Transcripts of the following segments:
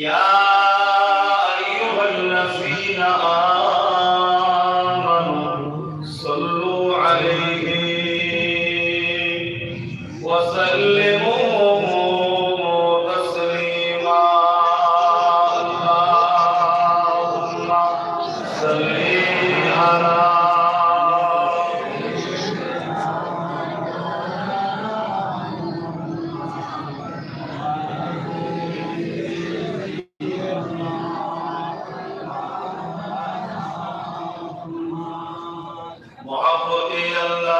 Yeah. হে আল্লাহ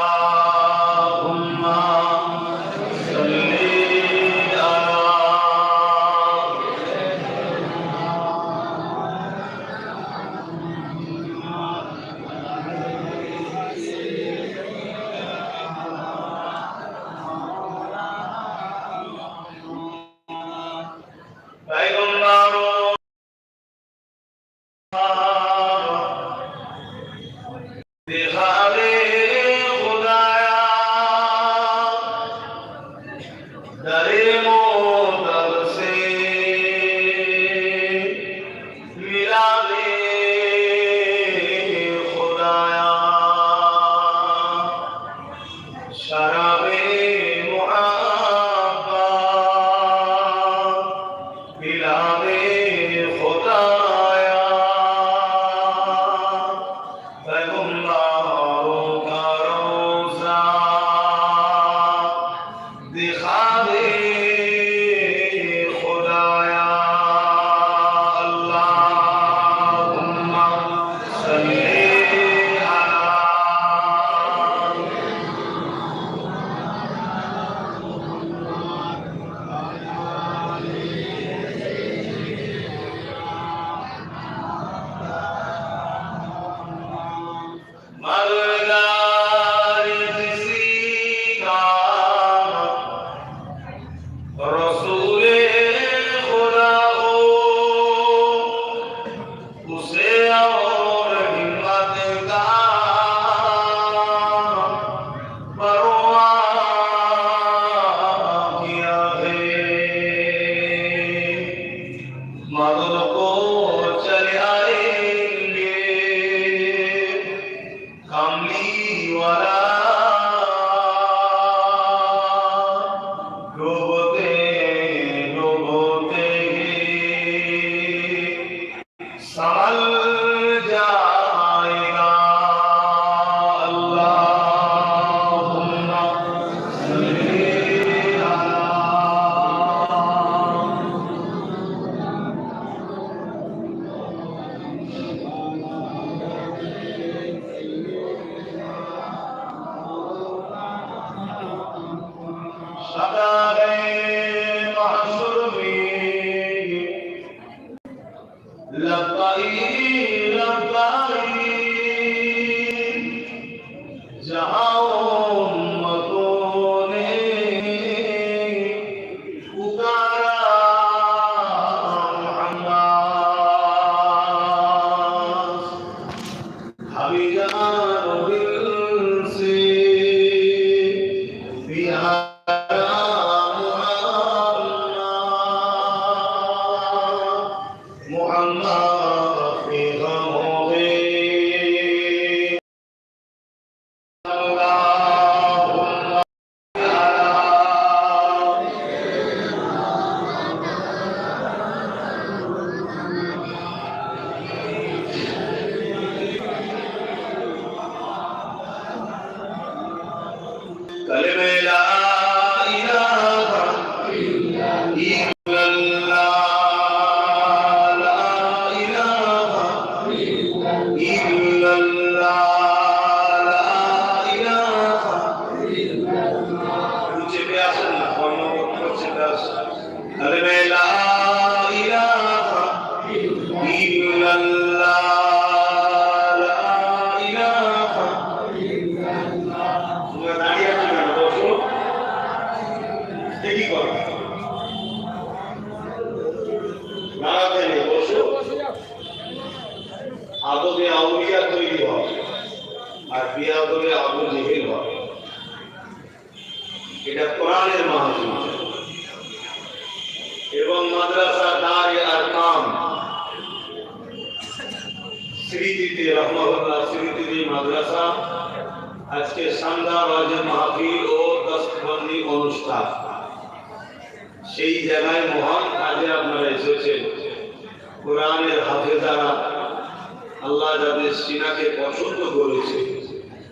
সিনাকে পছন্দ করেছে,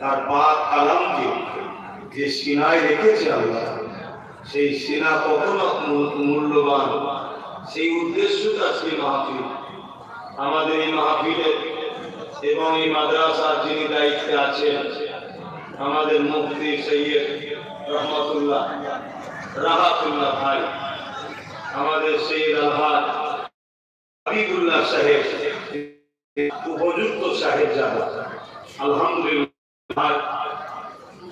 তার পাক কালামকে যে সিনায় রেখেছে আল্লাহ, সেই সিনা কখনো মূল্যবান। সেই উদ্দেশ্যটা সেই মাহফিল। আমাদের এই মাহফিলে এবং এই মাদ্রাসার যিনি দায়িত্বে আছেন, আমাদের মুফতি সৈয়দ রহমতুল্লাহ, রাহাতুল্লাহ ভাই, আমাদের সৈয়দ আলহাজ হাবিবুল্লাহ সাহেব উপযুক্ত সাহেব যারা আলহামদুলিল্লাহ,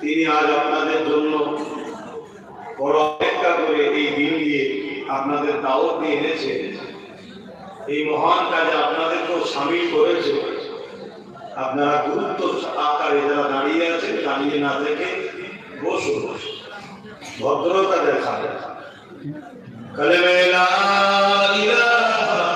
তিনি আজ আপনাদের জন্য বড় অপেক্ষা করে এই দিন দিয়ে আপনাদের দাওয়াত নিয়ে এনেছে। এই মহান কাজে আপনাদেরকেও সামিল করেছে। আপনারা গুরুত্ব আকারে যারা দাঁড়িয়ে আছেন, দাঁড়িয়ে না থেকে বসুন। ভদ্রতা দেখাবে কলমে লা ইলাহা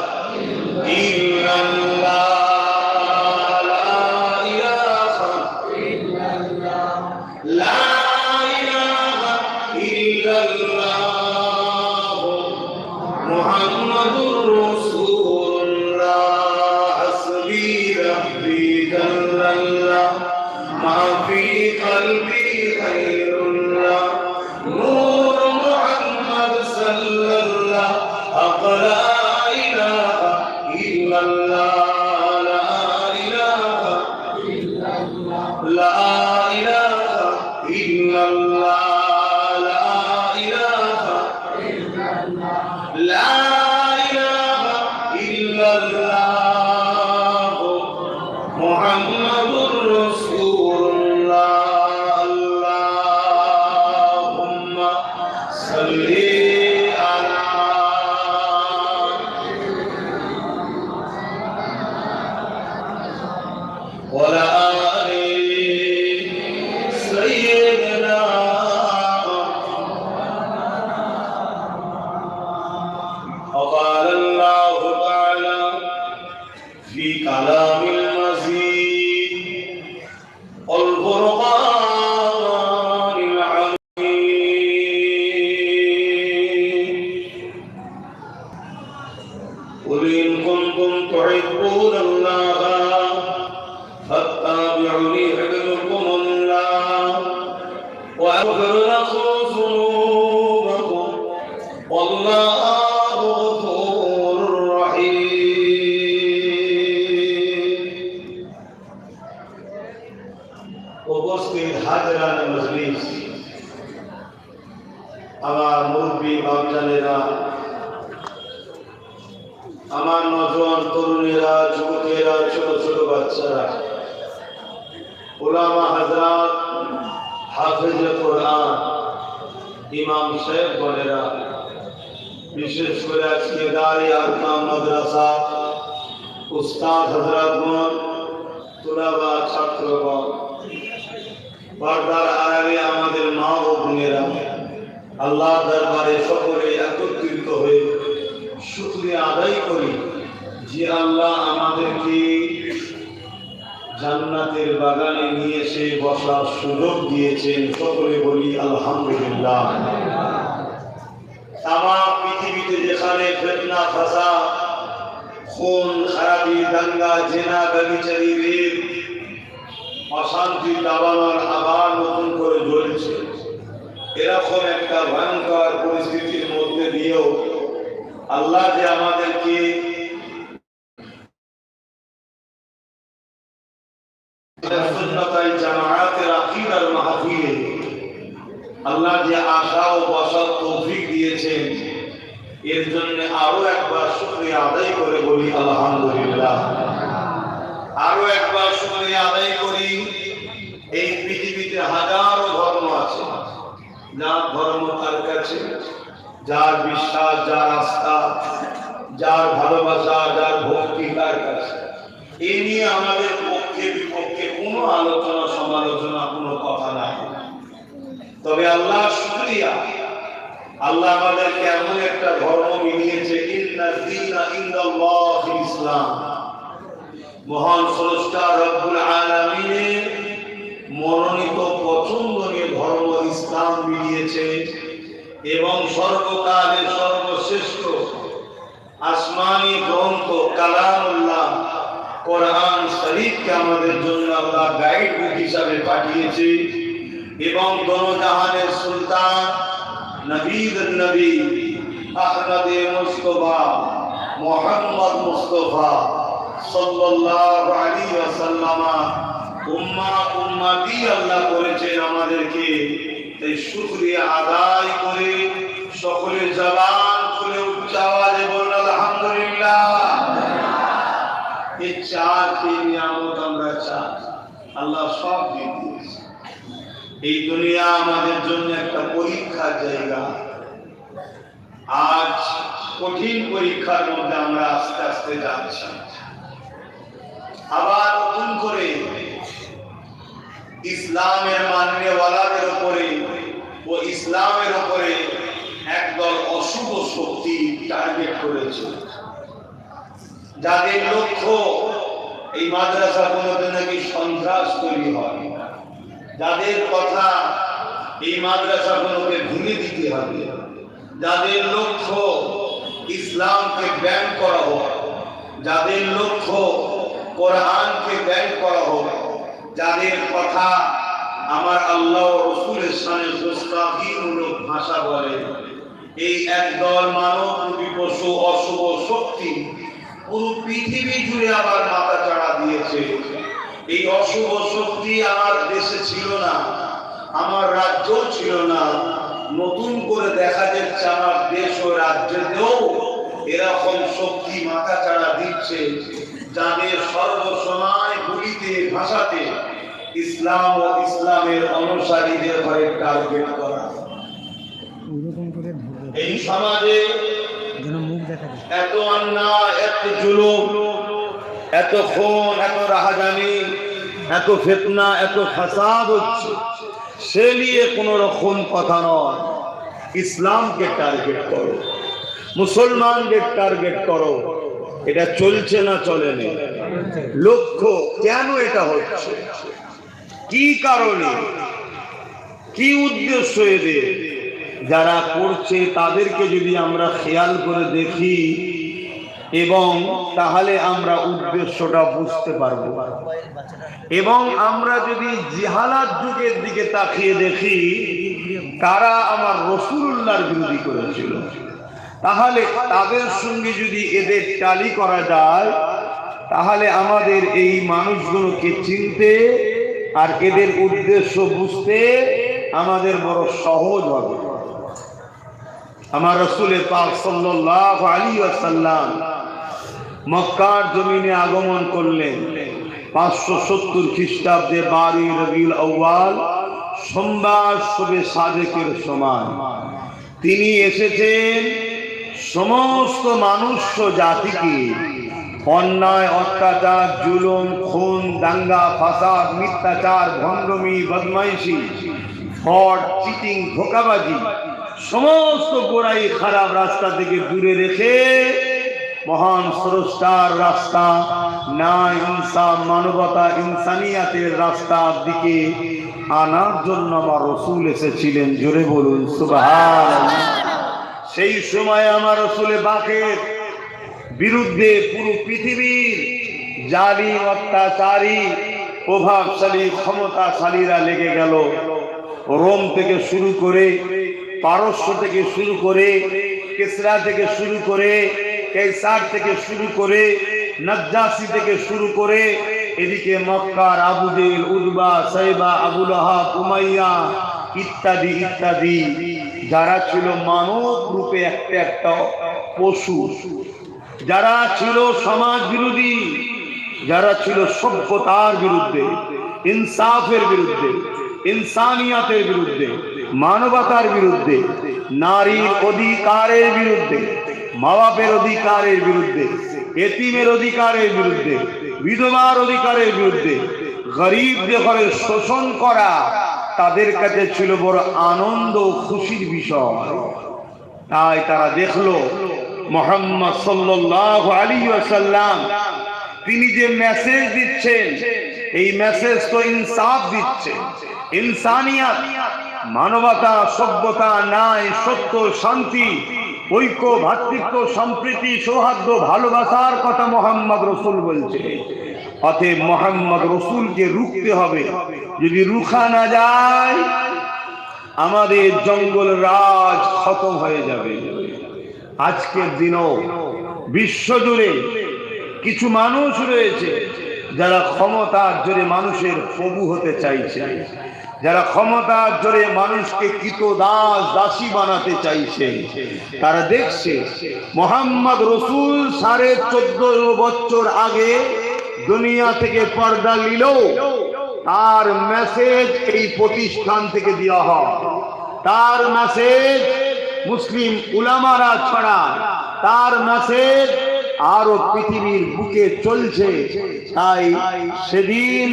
আল্লাহ দরবারে সকলে একত্রিত হয়ে শুক্রিয়া আদায় করি যে আল্লাহ আমাদেরকে জান্নাতের বাগানে নিয়ে এসে বসার সুযোগ দিয়েছেন। সকলে বলি, আলহামদুলিল্লাহ। তামাম পৃথিবীতে যেখানে ফেতনা, ফাসা, খুন, খারাপি, দাঙ্গা, জেনা ব্যবিচারী রেপ, অশান্তি দাবানোর আবার নতুন করে জ্বলছে। এরকম একটা ভয়ঙ্কর পরিস্থিতির মধ্যে দিয়েও আল্লাহ যে আমাদেরকে আল্লাহ যে আশা ও তৌফিক দিয়েছেন, এর জন্য আরও একবার শুকরিয়া আদায় করে বলি, আলহামদুলিল্লাহ। আরও একবার শুকরিয়া আদায় করি, এই পৃথিবীতে হাজারো ধর্ম আছে। যার ধর্ম তার কাছে, যার বিশ্বাস, যার আস্থা, যার ভালোবাসা, যার ভক্তি তার কাছে। এই নিয়ে আমাদের পক্ষে বিপক্ষে কোনো আলোচনা, সমালোচনা, কোনো কথা নাই। তবে আল্লাহ শুক্রিয়া। আল্লাহ আমাদেরকে এমন একটা ধর্ম মিলিয়েছে ইসলাম। মহান স্রষ্টা রব্বুল এবং সর্বকালের সর্বশ্রেষ্ঠ আসমানি গ্রন্থ কালামুল্লাহ কোরআন শরীফকে আমাদের জন্য আল্লাহ গাইড বুক হিসাবে পাঠিয়েছে এবং দনজাহানের সুলতান নবীদ নবী আহমদে মুস্তফা, মোহাম্মদ মুস্তফা সাল্লাল্লাহু আলাইহি ওয়াসাল্লামা উম্মা উম্মতি আল্লাহ করেছেন আমাদেরকে তাই শুকরিয়া আদায় করে সকলে জবান খুলে উচ্চ আওয়াজে আলহামদুলিল্লাহ। এই নিয়ামত আমরা চাই। আল্লাহ সব দিয়ে এই দুনিয়া আমাদের জন্য একটা পরীক্ষার জায়গা। আজ কঠিন পরীক্ষার মধ্যে আমরা আস্তে আস্তে যাচ্ছি। আবার নতুন করে ইসলামের মান্যওয়ালাদের উপরে ও ইসলামের উপরে একদল অশুভ শক্তি টার্গেট করেছে। যাদের লক্ষ্য এই মাদ্রাসাগুলোতে নাকি সন্ত্রাস তৈরি হয়। যাদের কথা এই মাদ্রাসাগুলোকে ভেঙে দিতে হবে। যাদের লক্ষ্য ইসলামকে ব্যান করা হোক। যাদের লক্ষ্য কোরআনকে ব্যান করা হোক। যাদের কথা আমার আল্লাহ রসুলের সামনে প্রস্তাবহীনমূলক ভাষা বলে। এই একদল মানব পশু, অশুভ শক্তি পুরো পৃথিবী জুড়ে আবার মাথা চাড়া দিয়েছে। এই অশুভ শক্তি আমার দেশে ছিল না, আমার রাজ্য ছিল না। নতুন করে দেখা যাচ্ছে আমার দেশ ও রাজ্যেতেও এরকম শক্তি মাথা চাড়া দিচ্ছে, যাদের সর্বসময় ভাষাতে ইসলাম ও ইসলামের অনুসারীদের ঘরে টার্গেট করা। এই সমাজে এত অন্যায়, এত জুলুম, এত খুন, এত রাহাজানি এত ফেতনা, এত ফাসাদ হচ্ছে। সে নিয়ে কোন রকম কথা নয়। ইসলামকে টার্গেট করো মুসলমানদের টার্গেট করো। এটা চলছে না চলেনি লক্ষ্য কেন এটা হচ্ছে? কি কারণে? কি উদ্দেশ্য এদের? যারা করছে তাদেরকে যদি আমরা খেয়াল করে দেখি, এবং তাহলে আমরা উদ্দেশ্যটা বুঝতে পারব। এবং আমরা যদি জিহালাত যুগের দিকে তাকিয়ে দেখি, তারা আমার রসুল্লাহর বিরোধী করেছিল। তাহলে তাদের সঙ্গে যদি এদের টালি করা যায় তাহলে আমাদের এই মানুষগুলোকে চিনতে আর এদের উদ্দেশ্য বুঝতে আমাদের বড় সহজ হবে। আমার রসুলের পাক আলাইহি ওয়াসাল্লাম মক্কার জমিনে আগমন করলেন। পাঁচশো সত্তর খ্রিস্টাব্দে বারোই রবিউল আউ্বাল সোমবার শবে সাজেকের সমান তিনি এসেছেন সমস্ত মানুষ জাতিকে অন্যায়, অত্যাচার, জুলুম, খুন, দাঙ্গা, ফাসাদ, মিথ্যাচার, ভণ্ডমি, বদমাইশি, ফ্রড, চিটিং, ধোকাবাজি, সমস্ত গোড়াই খারাপ রাস্তা থেকে দূরে রেখে মহান স্রষ্টার রাস্তা, ন্যায়, ইনসাফ, মানবতা, ইনসানিয়াতের রাস্তার দিকে আনার জন্য আমার রসুল এসেছিলেন। জোরে বলুন সুবহান সেই সময় আমার রসুলে বাকের। বিরুদ্ধে পুরো পৃথিবীর জালি, অত্যাচারী, প্রভাবশালী, ক্ষমতাশালীরা লেগে গেল। রোম থেকে শুরু করে পারস্য থেকে শুরু করে কেসরা থেকে শুরু করে কেসার থেকে শুরু করে নজ্জাসি থেকে শুরু করে এদিকে মক্কার আবুজেল উদ্বা, সাইবা, আবুল আহাব, উমাইয়া ইত্যাদি ইত্যাদি। যারা ছিল মানব রূপে একটা একটা পশু। যারা ছিল সমাজ বিরোধী, যারা ছিল সভ্যতার বিরুদ্ধে, ইনসাফের বিরুদ্ধে, ইনসানিয়াতের বিরুদ্ধে, মানবতার বিরুদ্ধে, নারীর অধিকারের বিরুদ্ধে মা বাপের অধিকারের বিরুদ্ধে, এতিমের অধিকারের বিরুদ্ধে, বিধবার অধিকারের বিরুদ্ধে, গরিব ঘরে শোষণ করা, তাদের কাছে ছিল বড় আনন্দ খুশির বিষয়। তাই তারা দেখল মোহাম্মদ সাল্লাল্লাহু আলী ওয়াসাল্লাম, তিনি যে মেসেজ দিচ্ছেন, এই মেসেজ তো ইনসাফ দিচ্ছে। ইনসানিয়াত, মানবতা, সভ্যতা, ন্যায়, সত্য, শান্তি, ঐক্য, ভাতৃত্ব, সম্প্রীতি, সৌহার্দ্য, ভালোবাসার কথা মোহাম্মদ রসুল বলছে। অতএব মোহাম্মদ রসুলকে রুখতে হবে। যদি রুখা না যায়, আমাদের জঙ্গল রাজ খতম হয়ে যাবে। আজকের দিনও বিশ্বজুড়ে কিছু মানুষ রয়েছে যারা ক্ষমতার জোরে মানুষের প্রভু হতে চাইছে। যারা ক্ষমতার জোরে মানুষকে কৃত দাস দাসী বানাতে চাইছে। তারা দেখছে, মোহাম্মদ রসুল সাড়ে চোদ্দ বছর আগে দুনিয়া থেকে পর্দা নিল তার মেসেজ এই প্রতিষ্ঠান থেকে দেওয়া হয়। তার মেসেজ মুসলিম উলামারা ছড়া তার মেসেজ আরও পৃথিবীর বুকে চলছে। তাই সেদিন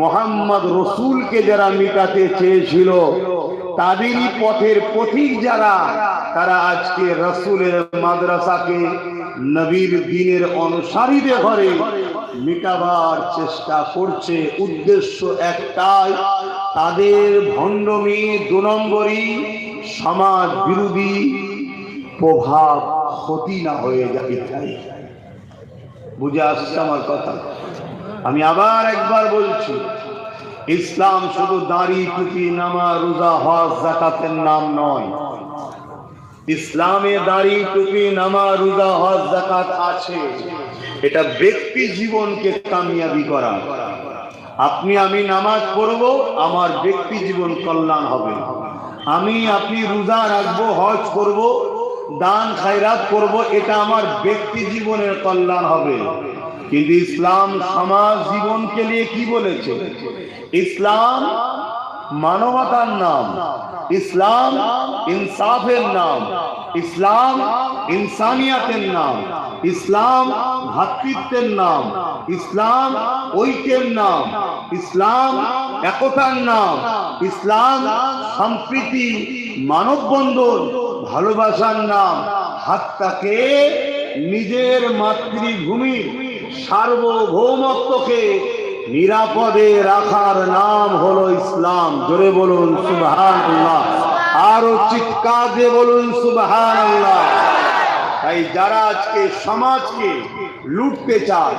মোহাম্মদ রসুলকে যারা মিটাতে চেয়েছিল, তাদেরই পথের পথিক যারা, তারা আজকে রসুলের মাদ্রাসাকে নবীর দিনের অনুসারীদের ঘরে মিটাবার চেষ্টা করছে। উদ্দেশ্য একটাই, তাদের ভণ্ডমি দু নম্বরই সমাজ বিরোধী প্রভাব ক্ষতি না হয়ে তাই বুঝে আসছে আমার কথা? আমি আবার একবার বলছি, ইসলাম শুধু দাঁড়ি টুপি নামা রোজা হজ জাকাতের নাম নয়। ইসলামে দাড়ি টুপি নামা রোজা হজ জাকাত আছে। এটা ব্যক্তি জীবনকে কামিয়াবি করা। আপনি আমি নামাজ পড়ব, আমার ব্যক্তি জীবন কল্যাণ হবে। আমি আপনি রোজা রাখব, হজ করব, দান খায়রাত করব, এটা আমার ব্যক্তি জীবনের কল্যাণ হবে। কিন্তু ইসলাম সমাজ জীবনকে নিয়ে কি বলেছে? ইসলাম মানবতার নাম, ইসলাম ইনসাফের নাম, ইসলাম ইনসানিয়াতের নাম, ইসলাম ভাতৃত্বের নাম, ইসলাম ঐক্যের নাম, ইসলাম একতার নাম, ইসলাম সম্প্রীতি, মানববন্ধন, ভালোবাসার নাম, হাতটাকে নিজের মাতৃভূমি সার্বভৌমত্বকে নিরাপদে রাখার নাম হলো ইসলাম। জোরে বলুন সুবহান আরও চিৎকার দিয়ে বলুন সুবহান তাই যারা আজকে সমাজকে লুটতে চায়,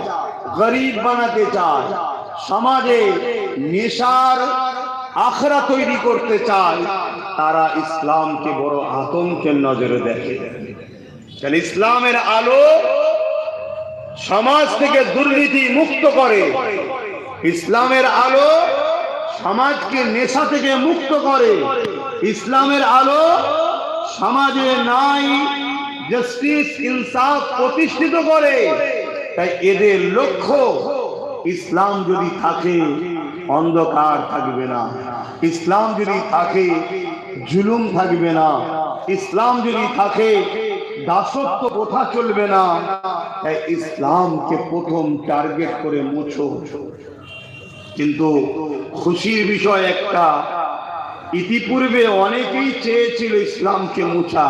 গরিব বানাতে চায়, সমাজে নেশার আখড়া তৈরি করতে চায়, তারা ইসলামকে বড় আতঙ্কের নজরে দেখে। কারণ ইসলামের আলো সমাজ থেকে দুর্নীতি মুক্ত করে ইসলামের আলো সমাজকে নেশা থেকে মুক্ত করে। ইসলামের আলো সমাজে নাই জাস্টিস ইনসাফ প্রতিষ্ঠিত করে। তাই এদের লক্ষ্য, ইসলাম যদি থাকে, অন্ধকার থাকবে না। ইসলাম যদি থাকে, জুলুম থাকবে না। ইসলাম যদি থাকে, দাসত্ব কোথা চলবে না। তাই ইসলামকে প্রথম টার্গেট করে মুছো। কিন্তু খুশির বিষয় একটা। ইতিপূর্বে অনেকেই চেয়েছিল ইসলামকে মুছা,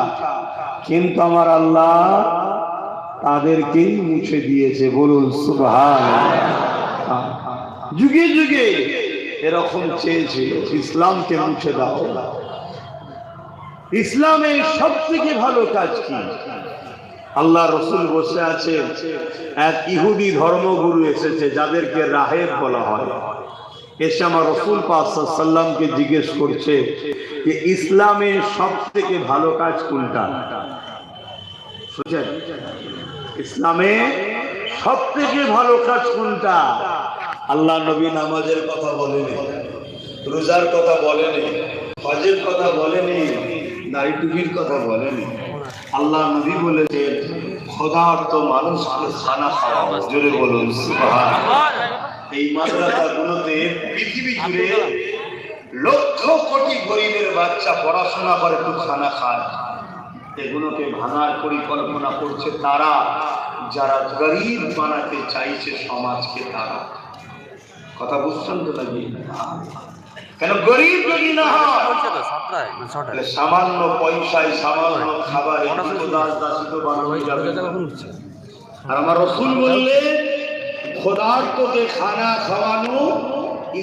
কিন্তু আমার আল্লাহ তাদেরকেই মুছে দিয়েছে। বলুন সুবহান যুগে যুগে এরকম চেয়েছিল, ইসলামকে মুছে দাও। ইসলামের সব থেকে ভালো কাজ কি? আল্লাহ রসুল বসে আছে এক ইহুদি ধর্মগুরু এসেছে, যাদেরকে রাহেব বলা হয়। এসে আমার রসুল সাল্লামকে জিজ্ঞেস করছে যে ইসলামের সব থেকে ভালো কাজ কোনটা? ইসলামে সব থেকে ভালো কাজ কোনটা? আল্লাহ নবী নামাজের কথা বলেনি, রোজার কথা বলেনি, হজের কথা বলেনি, নারী টুপির কথা বলেনি। আল্লাহ নবী বলেছেন খোদার্থ মানুষকে খানা খাওয়া জোরে বলুন এই মাদ্রাসাগুলোতে পৃথিবী জুড়ে লক্ষ কোটি গরিবের বাচ্চা পড়াশোনা করে, একটু খানা খায়। এগুলোকে ভাঙার পরিকল্পনা করছে তারা, যারা গরিব বানাতে চাইছে সমাজকে তারা। কথা বুঝছেন তো নাকি? কেন গরিব যদি না হয়? তাহলে সামান্য পয়সায় সামান্য খাবারে দাস দাসিত বানানো যাবে। আর আমার রসুল বললে খোদার্থকে খানা খাওয়ানো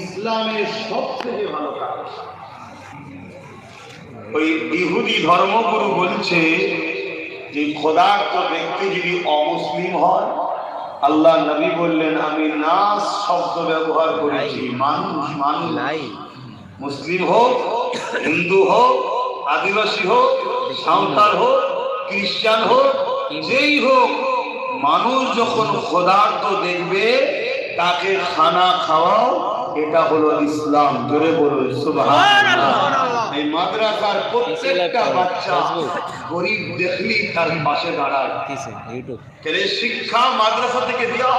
ইসলামের সব থেকে ভালো কাজ। ওই ইহুদি ধর্মগুরু বলছে যে খোদার্থ ব্যক্তি যদি অমুসলিম হয় আল্লাহ নবী বললেন আমি নাস শব্দ ব্যবহার করেছি মানুষ মানুষ। মুসলিম হোক হিন্দু হোক আদিবাসী হোক সাঁওতাল হোক খ্রিস্টান হোক যেই হোক মানুষ যখন খোদার্থ দেখবে তাকে খানা খাওয়াও এটা হলো ইসলাম। ধরে বলুন এই মাদ্রাসার প্রত্যেকটা বাচ্চা গরিব দেখলেই তার পাশে দাঁড়ায়। শিক্ষা মাদ্রাসা থেকে দেওয়া